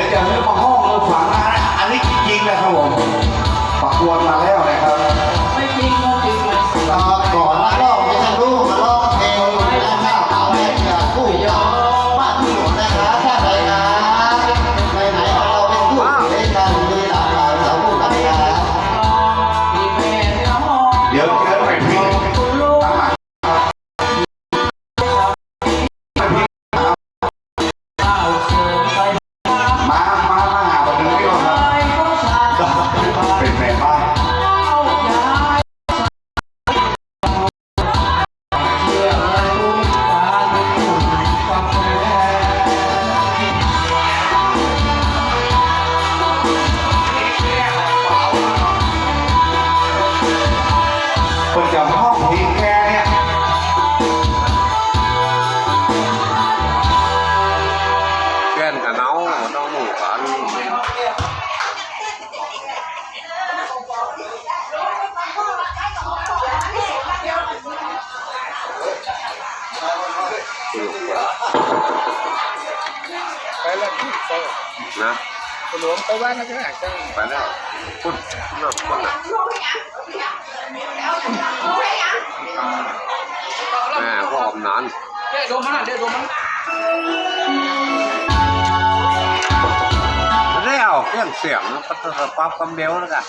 ดี๋ยวจะให้มาห้องเราฝังนะอันนี้จริงๆนะครับผมปักวนมาแล้วนะครับไม่จริงก็จริงเลยตอนก่อนนักร้องไม่ใช่รู้มาร้องเพลงและแม่เอาเพลงจากผู้ยอมมาที่หมดนะครับถ้าใครนะไหนๆเราเป็นผู้อยู่ด้วยกันมีหลากหลายสาวผู้กันครับที่แม่เนื้อหอมเดี๋ยว ไปแล้วพี่ไปนะหลวงไปบ้านนะจ๊ะจ้าไปแล้วพุ่นเริ่มพุ่นอะแม่พ่ออมนานเดี๋ยวโดนมันอะเดี๋ยวโดนมันแล้วเครื่องเสียงปัตตะปั๊บกำเบลแล้วกัน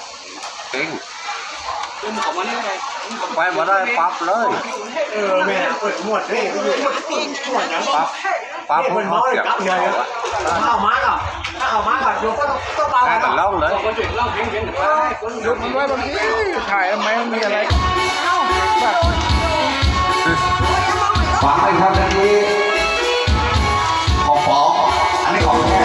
เก่งดึงของมันนี่ไงไปมาได้ปั๊บเลย เออแม่เปิดหมวดนี่ก็อยู่หมวดนั้นปั๊บ ปั๊บมัพุ่นนเมาเขาเลยเสียงกับเงยถ้าเอามาก่อนถ้าเอามาก่อนโยก็ต้องต้องเบาแค่ก่กัอนนเล่าเลยคนจุดเล่าเพียงเพียงแต่ว่าคนยกมันไว้บางทีถ่ายทำไมมันมีอะไรเอ้าแบบฝังเลยครับอันนี้ของปออันนี้ของแท้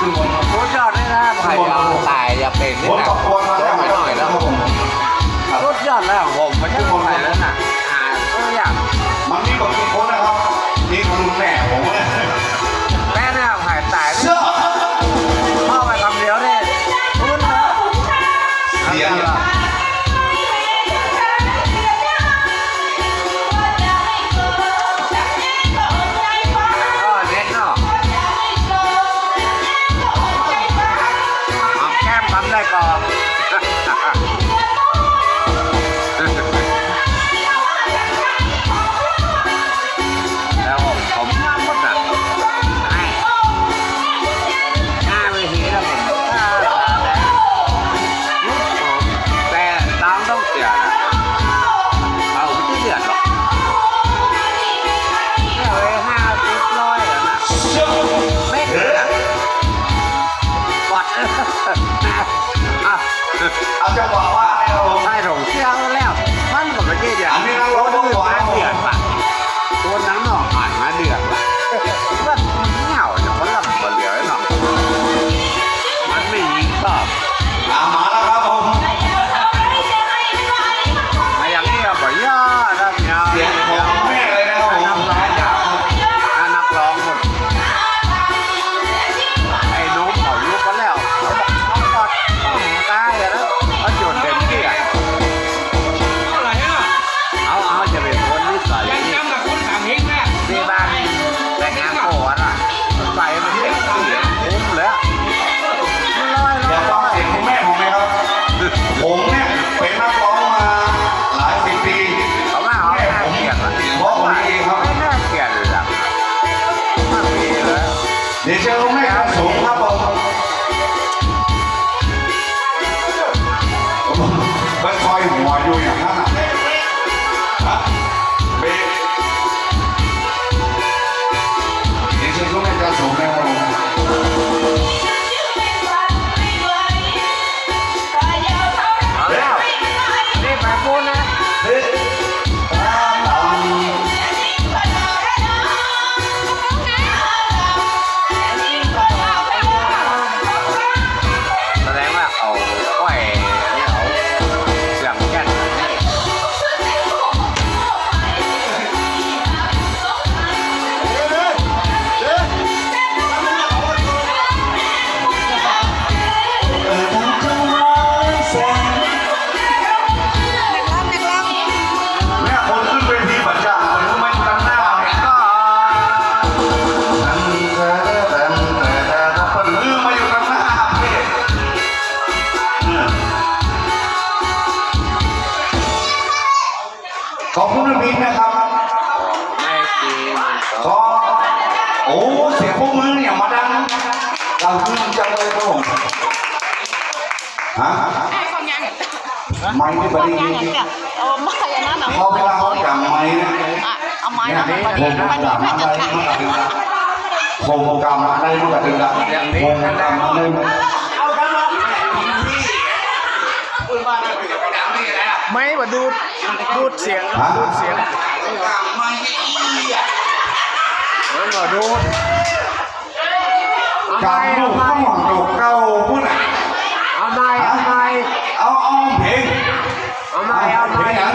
ซึ่งผมรถยอดนี่นะไผ่เอาตายอย่าเป็นผนี่มนะปักกวนมาแล้วไม่หน่อยแล้วครับผมรถยอดแล้วผมไม่ใช่คนไหนแล้วน่ะ เอาจังหวะว่าให้เราใช่ผมเชื่อแล้ว มันก็ไม่ใช่เดือดอันนี้เราลดลงก่อนเดือดป่ะตัวนังหนอกอ่านมาเดือดป่ะ ฮะ con nhang ไม่ได้บ con ริ nhang vậy kìa ờ mà vậy nó là พอเวลาเขาจังไม้เนี่ย à ông máy เนี่ย nó ผม mà đi ก mà đi ำ phải อะไร chặt มัน chặt ก็ถึงละผมกำอะไรมันก็ถึงละผมกำอะไรมันเอากันมาไม่มาดูดดูดเสียงฮะดูดเสียงไม่อีอะเออมาดูดกำลูกข้าวหวังดกเก้าพูดอะ เอาไม้เอาไม้ เอาเอาเพลง เอาไม้เอาไม้ เพลงนั้น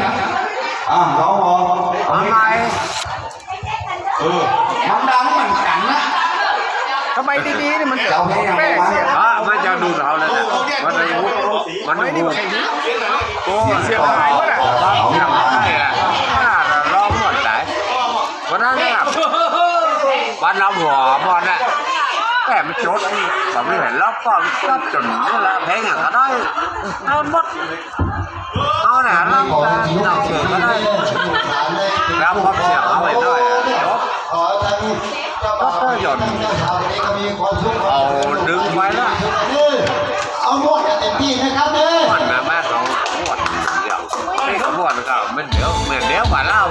อะร้องพอ เอาไม้ เออมันดังเหมือนกันนะ ทำไมดีๆนี่มันเอาเพลงยังไงแป้วะเสียงอะมันจะดูเขาเลยนะมันจะรู้มันไม่นี่รู้มันแค่นี้โอ้เสียงหายวะน่ะเอาเสียงเอาอะไรอะร้องหมดไหนวันนั้นเนี่ยวันเราหัวบอลน่ะแต่มันจดผมไม่เห็นแล้วก็ก็จนนี่แหละเพลงอะก็ได้เอาหมดเอาเนี่ยเราเราเสือก็ได้แล้วพอเสียงเอาไว้ด้วยอะจบ ขอท่านเจ้าบ่าวเจ้าสาววันนี้ก็มีความสุขเอาดึงไว้ละเอาหมดเต็มที่นะครับเด้อม้วนนะแม่เขาม้วนเดี๋ยวนี่เขาม้วนก็มันเดี๋ยวเหมือนเดี๋ยวกว่าเล่า